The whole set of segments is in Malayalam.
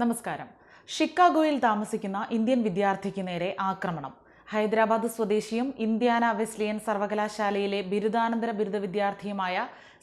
നമസ്കാരം. ഷിക്കാഗോയിൽ താമസിക്കുന്ന ഇന്ത്യൻ വിദ്യാർത്ഥിക്ക് നേരെ ആക്രമണം. ഹൈദരാബാദ് സ്വദേശിയും ഇന്ത്യാന വെസ്ലിയൻ സർവകലാശാലയിലെ ബിരുദാനന്തര ബിരുദ വിദ്യാർത്ഥിയുമായ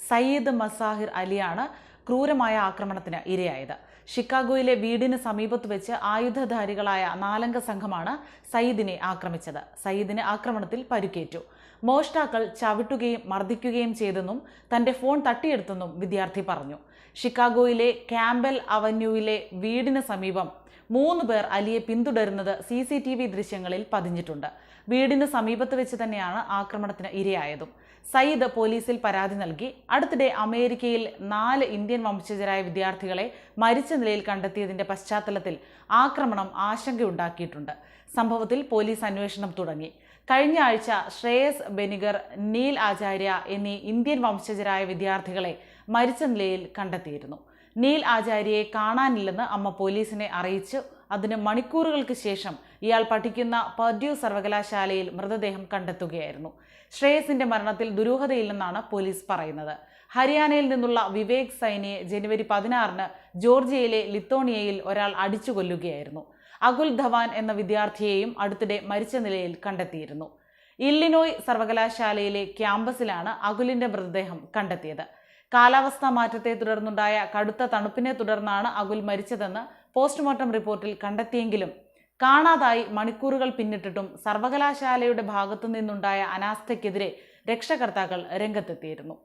സയ്യിദ് മസാഹിർ അലിയാണ് ക്രൂരമായ ആക്രമണത്തിന് ഇരയായത്. ഷിക്കാഗോയിലെ വീടിന് സമീപത്ത് വെച്ച് ആയുധധാരികളായ നാലംഗ സംഘമാണ് സയ്യിദിനെ ആക്രമിച്ചത്. സയ്യിദിന് ആക്രമണത്തിൽ പരിക്കേറ്റു. മോഷ്ടാക്കൾ ചവിട്ടുകയും മർദ്ദിക്കുകയും ചെയ്തെന്നും തന്റെ ഫോൺ തട്ടിയെടുത്തെന്നും വിദ്യാർത്ഥി പറഞ്ഞു. ഷിക്കാഗോയിലെ ക്യാമ്പൽ അവന്യൂവിലെ വീടിന് സമീപം മൂന്ന് പേർ അലിയെ പിന്തുടരുന്നത് സി സി ടി വി ദൃശ്യങ്ങളിൽ പതിഞ്ഞിട്ടുണ്ട്. വീടിന് സമീപത്ത് വെച്ച് തന്നെയാണ് ആക്രമണത്തിന് ഇരയായതും. സയ്യിദ് പോലീസിൽ പരാതി നൽകി. അടുത്തിടെ അമേരിക്കയിൽ നാല് ഇന്ത്യൻ വംശജരായ വിദ്യാർത്ഥികളെ മരിച്ച നിലയിൽ കണ്ടെത്തിയതിന്റെ പശ്ചാത്തലത്തിൽ ആക്രമണം ആശങ്കയുണ്ടാക്കിയിട്ടുണ്ട്. സംഭവത്തിൽ പോലീസ് അന്വേഷണം തുടങ്ങി. കഴിഞ്ഞ ആഴ്ച ശ്രേയസ് ബെനിഗർ നീൽ ആചാര്യ എന്നീ ഇന്ത്യൻ വംശജരായ വിദ്യാർത്ഥികളെ മരിച്ച നിലയിൽ കണ്ടെത്തിയിരുന്നു. നീൽ ആചാര്യയെ കാണാനില്ലെന്ന് അമ്മ പോലീസിനെ അറിയിച്ചു. അതിന് മണിക്കൂറുകൾക്ക് ശേഷം ഇയാൾ പഠിക്കുന്ന പർഡ്യൂ സർവകലാശാലയിൽ മൃതദേഹം കണ്ടെത്തുകയായിരുന്നു. ശ്രേയസിന്റെ മരണത്തിൽ ദുരൂഹതയില്ലെന്നാണ് പോലീസ് പറയുന്നത്. ഹരിയാനയിൽ നിന്നുള്ള വിവേക് സൈനിയെ ജനുവരി പതിനാറിന് ജോർജിയയിലെ ലിത്തോണിയയിൽ ഒരാൾ അടിച്ചു കൊല്ലുകയായിരുന്നു അകുൽ ധവാൻ എന്ന വിദ്യാർത്ഥിയെയും അടുത്തിടെ മരിച്ച നിലയിൽ കണ്ടെത്തിയിരുന്നു. ഇല്ലിനോയ് സർവകലാശാലയിലെ ക്യാമ്പസിലാണ് അകുലിന്റെ മൃതദേഹം കണ്ടെത്തിയത്. കാലാവസ്ഥാ മാറ്റത്തെ തുടർന്നുണ്ടായ കടുത്ത തണുപ്പിനെ തുടർന്നാണ് അകുൽ മരിച്ചതെന്ന് പോസ്റ്റ്മോർട്ടം റിപ്പോർട്ടിൽ കണ്ടെത്തിയെങ്കിലും കാണാതായി മണിക്കൂറുകൾ പിന്നിട്ടിട്ടും സർവകലാശാലയുടെ ഭാഗത്തു നിന്നുണ്ടായ അനാസ്ഥയ്ക്കെതിരെ രക്ഷകർത്താക്കൾ രംഗത്തെത്തിയിരുന്നു.